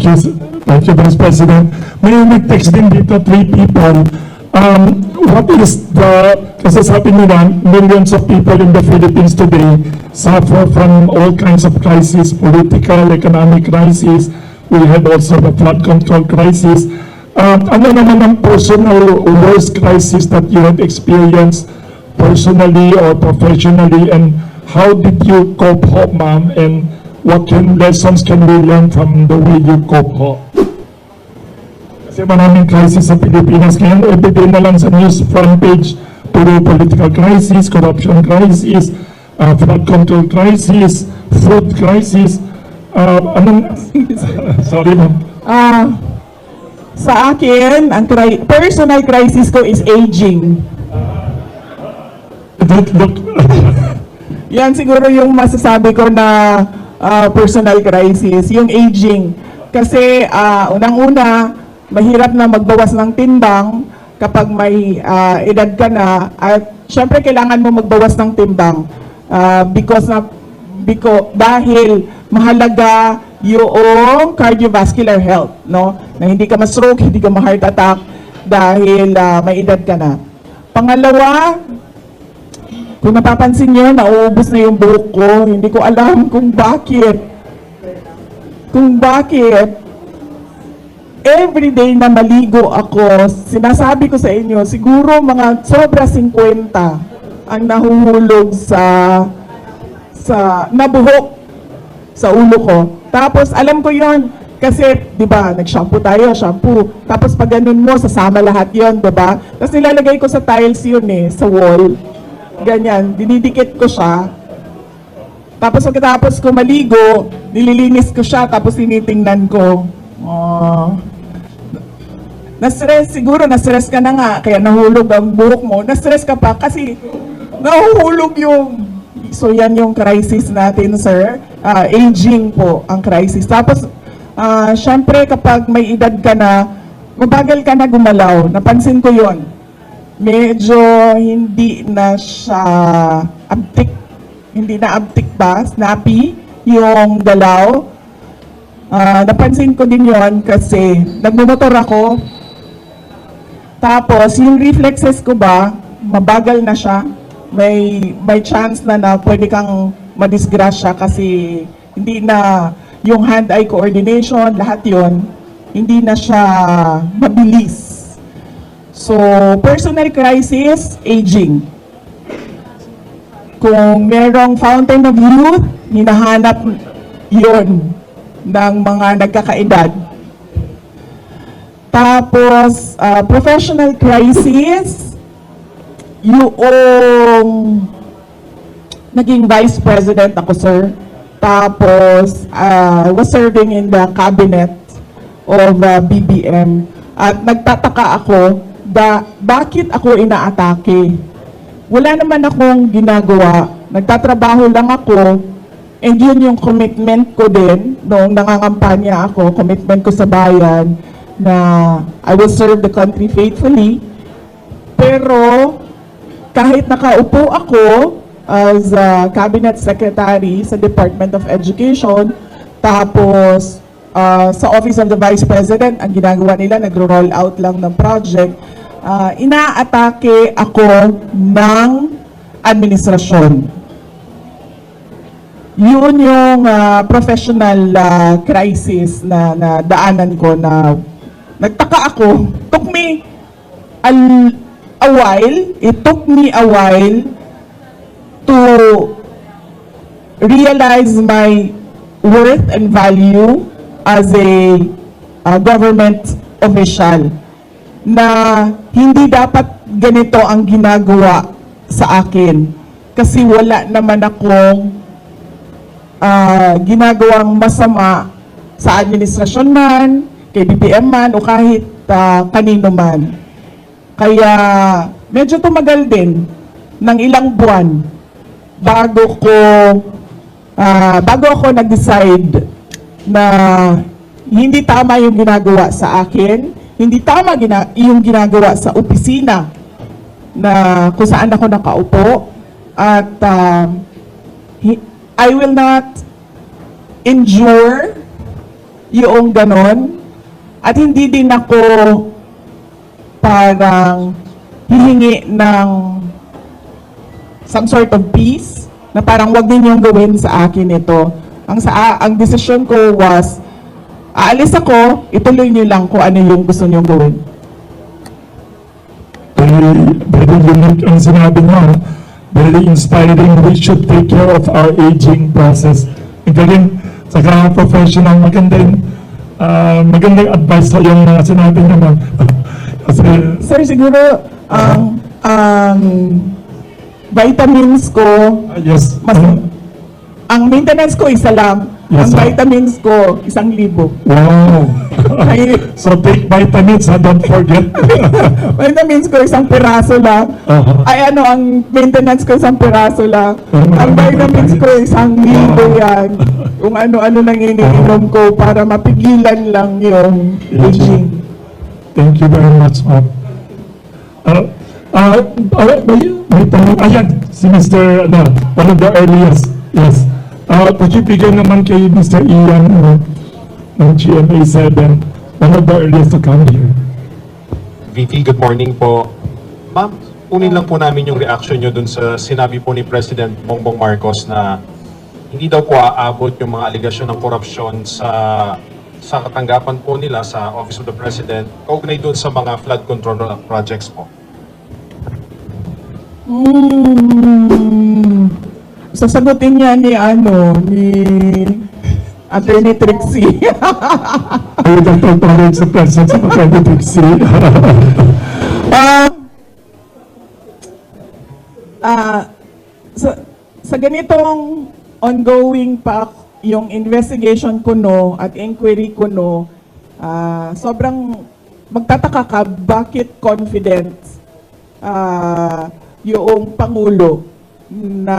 Thank you, Vice President. May nag-text din dito, three people. Um, what is the, kasi sabi nila, millions of people in the Philippines today suffer from all kinds of crises, political, economic crisis. We had also the flood control crisis. Um, ano naman ang personal worst crisis that you have experienced personally or professionally and how did you cope ma'am? And what can, lessons can we learn from the way you cope ho? Kasi maraming crisis sa Pilipinas ngayon, everyday na lang sa news front page, puro political crisis, corruption crisis, uh, flood control crisis, food crisis, uh, anong, sorry ma'am. Ah, sa akin, ang cri- personal crisis ko is aging. Don't look, Yan siguro yung masasabi ko na ah, personal crisis, yung aging. Kasi ah, unang-una, mahirap na magbawas ng timbang kapag may ah, edad ka na at syempre kailangan mo magbawas ng timbang Ah, because na because dahil mahalaga yung cardiovascular health, no? Na hindi ka ma-stroke, hindi ka ma-heart attack dahil ah, may edad ka na. Pangalawa, kung napapansin nyo, nauubos na yung buhok ko. Hindi ko alam kung bakit. Kung bakit. Everyday na maligo ako, sinasabi ko sa inyo, siguro mga sobra 50 ang nahuhulog sa sa nabuhok sa ulo ko. Tapos alam ko yon kasi 'di ba, nag-shampoo tayo, shampoo. Tapos pag ganun mo, sasama lahat 'yon, 'di ba? Tapos nilalagay ko sa tiles 'yun eh, sa wall. Ganyan, dinidikit ko siya. Tapos pagkatapos ko maligo, nililinis ko siya, tapos tinitingnan ko. Oh. Na-stress, siguro na-stress ka na nga, kaya nahulog ang buhok mo. Na-stress ka pa kasi nahuhulog yung... So yan yung crisis natin, sir. Ah, aging po ang crisis. Tapos, ah, syempre kapag may edad ka na, mabagal ka na gumalaw. Napansin ko yon medyo hindi na siya abtik, hindi na abtik ba, snappy, yung galaw. Ah, napansin ko din yon kasi nagmumotor ako, tapos yung reflexes ko ba, mabagal na siya. May, may chance na na pwede kang madisgrasya kasi hindi na yung hand-eye coordination, lahat yon hindi na siya mabilis. So, personal crisis, aging. Kung merong fountain of youth, hinahanap yon ng mga nagkakaedad. Tapos, ah, professional crisis, yung naging vice president ako, sir. Tapos, I was serving in the cabinet of ah, BBM. At nagtataka ako, da, bakit ako inaatake? Wala naman akong ginagawa. Nagtatrabaho lang ako. And yun yung commitment ko din noong nangangampanya ako, commitment ko sa bayan na I will serve the country faithfully. Pero kahit nakaupo ako as a cabinet secretary sa Department of Education, tapos ah, sa Office of the Vice President, ang ginagawa nila, nagro-roll out lang ng project, ah, inaatake ako ng administrasyon. Yun yung ah, professional ah, crisis na, na daanan ko na nagtaka ako. Took me a, a while, it took me a while to realize my worth and value as a uh, government official na hindi dapat ganito ang ginagawa sa akin kasi wala naman akong ah, ginagawang masama sa administrasyon man, kay BPM man, o kahit ah, kanino man. Kaya medyo tumagal din ng ilang buwan bago ko ah, bago ako nag-decide na hindi tama yung ginagawa sa akin, hindi tama gina- yung ginagawa sa opisina na kung saan ako nakaupo at hi- I will not endure yung ganon. At hindi din ako parang hihingi ng some sort of peace na parang wag ninyong gawin sa akin ito. Ang sa ang desisyon ko was aalis ako, ituloy niyo lang kung ano yung gusto niyong gawin. Very, very unique ang sinabi mo. Very inspiring. We should take care of our aging process. Galing. Saka professional. Magandang, ah, magandang advice sa yung mga sinabi niyo. ma'am. Kasi, Sir, siguro ang ang vitamins ko, ah, yes. mas um, ang maintenance ko isa lang. Yes, ang sir. vitamins ko isang libo. wow. Ay, so take vitamins, ha? don't forget. vitamins ko isang piraso lang. Aha. Ay ano, ang maintenance ko isang piraso lang. Oh, Ang vitamins ko isang libo yan. Kung ano-ano lang iniinom ko para mapigilan lang yung Yes, aging. Thank you very much, ma'am. Uh, uh, uh, may, may tanong, ayan, si Mr. Ano, one of the earliest, yes. Uh, pakibigay naman kay Mr. Ian uh, ng GMA 7, one of the earliest to come here. VP, good morning po. Ma'am, kunin lang po namin yung reaction nyo dun sa sinabi po ni President Bongbong Marcos na hindi daw po aabot yung mga aligasyon ng korupsyon sa sa katanggapan po nila sa Office of the President kaugnay dun sa mga flood control projects po. Hmm. Sasagutin niya ni ano, ni Attorney Trixie. To acknowledge the presence of Attorney Trixie. Ah, ah, sa, sa ganitong ongoing pa yung investigation ko no at inquiry ko no, ah, sobrang magtataka ka bakit confident ah, yung Pangulo na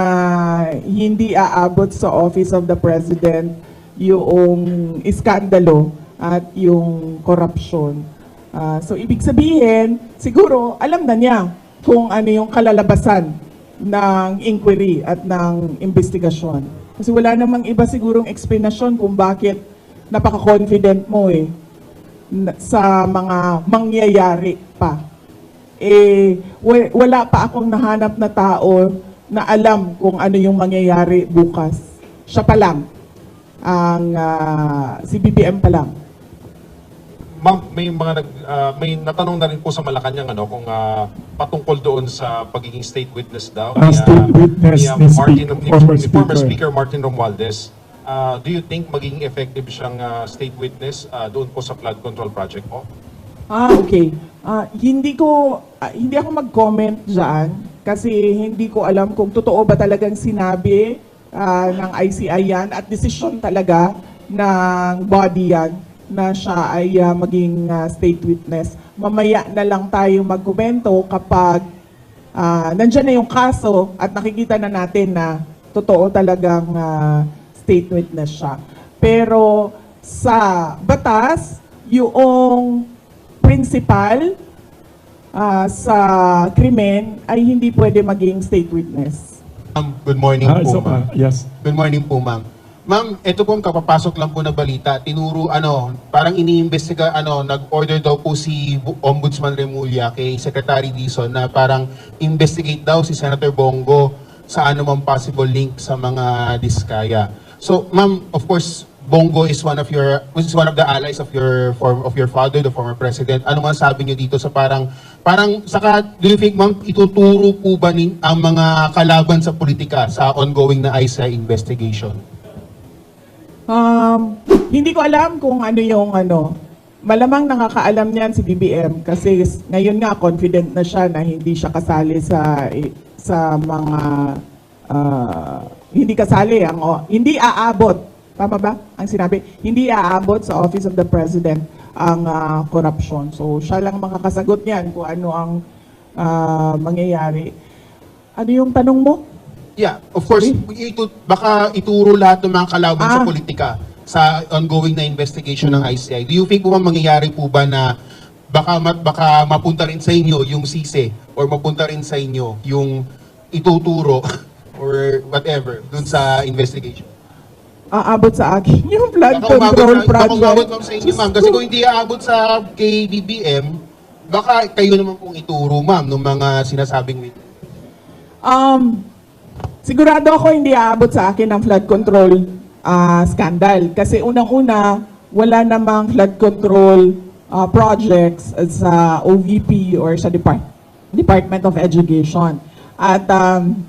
hindi aabot sa Office of the President yung iskandalo at yung korupsyon. Ah, so ibig sabihin, siguro alam na niya kung ano yung kalalabasan ng inquiry at ng investigasyon. Kasi wala namang iba sigurong explanation kung bakit napaka-confident mo eh sa mga mangyayari pa. Eh, wa- wala pa akong nahanap na tao na alam kung ano yung mangyayari bukas. Siya pa lang. Ang ah, si BBM pa lang. Ma'am, may mga nag, ah, may natanong na rin po sa Malacanang ano kung ah, patungkol doon sa pagiging state witness daw Ah, state witness ni, ni Martin, Speak- ni, former ni former Speaker. Speaker Martin Romualdez. Ah, do you think magiging effective siyang ah, state witness ah, doon po sa flood control project po? Ah, okay. Ah, hindi ko ah, hindi ako mag-comment diyan kasi hindi ko alam kung totoo ba talagang sinabi ah, ng ICI yan at desisyon talaga ng body yan na siya ay ah, maging ah, state witness. Mamaya na lang tayo magkomento kapag ah, nandyan na yung kaso at nakikita na natin na totoo talagang ah, state witness siya. Pero sa batas, yung principal ah, sa krimen ay hindi pwede maging state witness. Ma'am, good morning Ah, po, so, ma'am. yes. Good morning po, ma'am. Ma'am, ito pong kapapasok lang po na balita. Tinuro, ano, parang iniimbestiga, ano, nag-order daw po si Bu- Ombudsman Remulla kay Secretary Dizon na parang investigate daw si Senator Bongo sa anumang possible link sa mga diskaya. So, ma'am, of course, Bongo is one of your is one of the allies of your form of your father, the former president. Ano man sabi niyo dito sa parang parang saka do you think ma'am ituturo po ba nin, ang mga kalaban sa politika sa ongoing na ICI investigation? Um, hindi ko alam kung ano yung ano. Malamang nakakaalam niyan si BBM kasi ngayon nga confident na siya na hindi siya kasali sa i- sa mga ah, hindi kasali ang o- hindi aabot. Tama ba? Ang sinabi, hindi aabot sa Office of the President ang ah, corruption. So siya lang makakasagot niyan kung ano ang ah, mangyayari. Ano yung tanong mo? Yeah, of course, itu, baka ituro lahat ng mga kalaban sa Ah. politika sa ongoing na investigation ng ICI. Do you think po mangyayari po ba na baka ma- baka mapunta rin sa inyo yung sise or mapunta rin sa inyo yung ituturo or whatever dun sa investigation? Aabot sa akin yung flood Baka umabot, control na- baka umabot project. ma'am sa inyo ma'am. Kasi kung hindi aabot sa kay BBM, baka kayo naman pong ituro ma'am ng mga sinasabing witness. Um, sigurado ako hindi aabot sa akin ang flood control ah, scandal. Kasi unang-una, wala namang flood control ah, projects sa OVP or sa Depart- Department of Education. At um,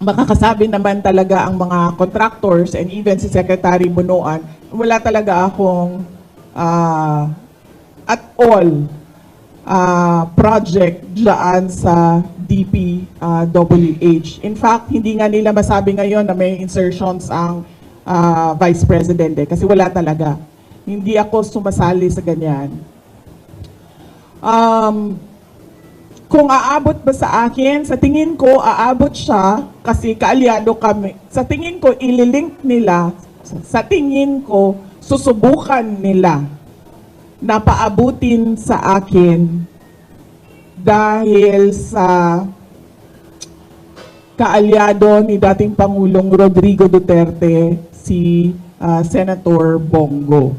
makakasabi naman talaga ang mga contractors and even si Secretary Bunuan, wala talaga akong ah, at all ah, project dyan sa DPWH. In fact, hindi nga nila masabi ngayon na may insertions ang ah, Vice President eh, kasi wala talaga. Hindi ako sumasali sa ganyan. Um, kung aabot ba sa akin, sa tingin ko, aabot siya kasi kaalyado kami. Sa tingin ko, ililink nila, sa tingin ko, susubukan nila na paabutin sa akin dahil sa kaalyado ni dating Pangulong Rodrigo Duterte, si ah, Senator Bongo.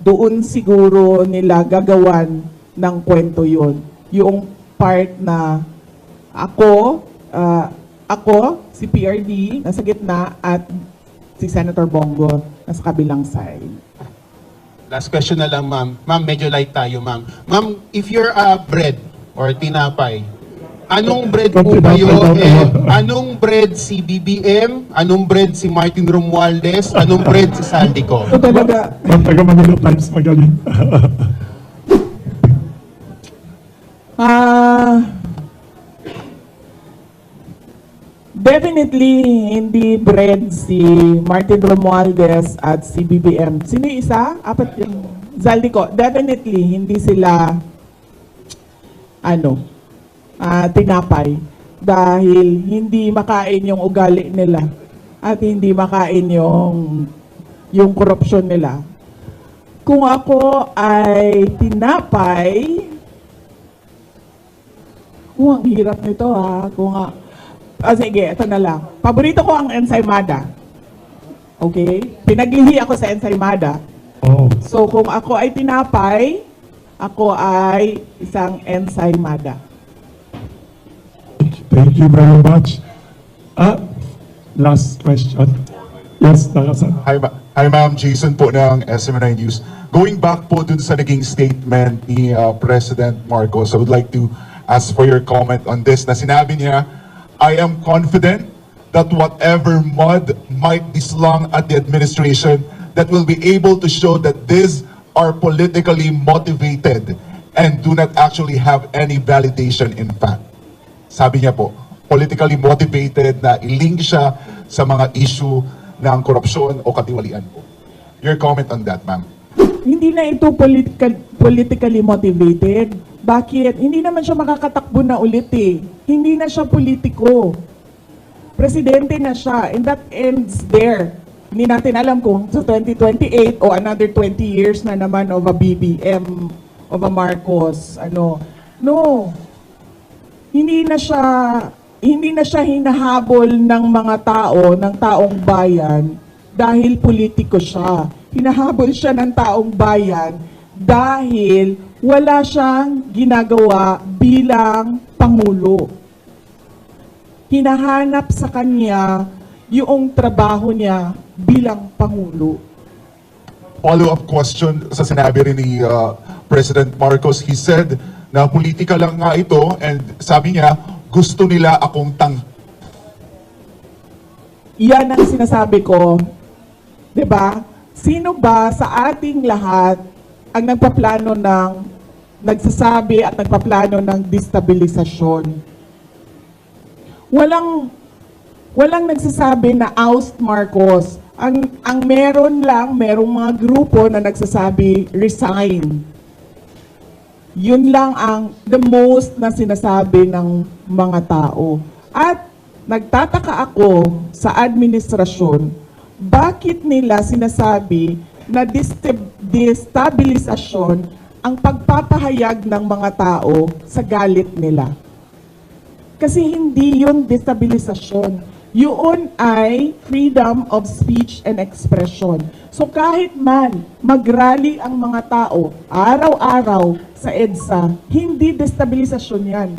Doon siguro nila gagawan ng kwento yon. Yung part na ako, ah, ako, si PRD, nasa gitna, at si Senator Bongo, nasa kabilang side. Last question na lang ma'am. Ma'am, medyo light tayo ma'am. Ma'am, if you're a bread or tinapay, anong bread po kayo? Eh, anong bread si BBM? Anong bread si Martin Romualdez? Anong bread si Saldico? Ito talaga, Ang taga Manila Times magaling. Ah, definitely hindi bread si Martin Romualdez at si BBM. Sino isa? Apat yung Zaldico. Definitely hindi sila ano, ah, tinapay dahil hindi makain yung ugali nila at hindi makain yung yung korupsyon nila. Kung ako ay tinapay, Oh, ang hirap nito ha. Kung nga, ah, sige, ito na lang. Paborito ko ang ensaymada. Okay? Pinaglihi ako sa ensaymada. Oh, So, kung ako ay tinapay, ako ay isang ensaymada. thank you very much. Ah, last question. Yes, Nakasan. Hi, ma- hi ma'am, Jason po ng SMNI News. Going back po dun sa naging statement ni uh, President Marcos, I would like to ask for your comment on this na sinabi niya, I am confident that whatever mud might be slung at the administration, that will be able to show that these are politically motivated and do not actually have any validation in fact. Sabi niya po, politically motivated na ilink siya sa mga issue ng korupsyon o katiwalian po. Your comment on that, ma'am. Hindi na ito political, politically motivated. Bakit? Hindi naman siya makakatakbo na ulit eh. Hindi na siya politiko. Presidente na siya. And that ends there. Hindi natin alam kung sa 2028 o another 20 years na naman of a BBM, of a Marcos, ano. No. Hindi na siya hindi na siya hinahabol ng mga tao, ng taong bayan dahil politiko siya. Hinahabol siya ng taong bayan dahil wala siyang ginagawa bilang pangulo. Hinahanap sa kanya yung trabaho niya bilang pangulo. Follow-up question sa sinabi rin ni uh, President Marcos. He said na politika lang nga ito and sabi niya, gusto nila akong tang Yan ang sinasabi ko. 'Di ba? Sino ba sa ating lahat ang nagpaplano ng nagsasabi at nagpaplano ng destabilisasyon? Walang walang nagsasabi na oust Marcos. Ang ang meron lang, merong mga grupo na nagsasabi resign. Yun lang ang the most na sinasabi ng mga tao. At nagtataka ako sa administrasyon, bakit nila sinasabi na dest- destabilisasyon ang pagpapahayag ng mga tao sa galit nila? Kasi hindi yun destabilisasyon. yun ay freedom of speech and expression. So kahit man magrally ang mga tao araw-araw sa EDSA, hindi destabilisasyon yan.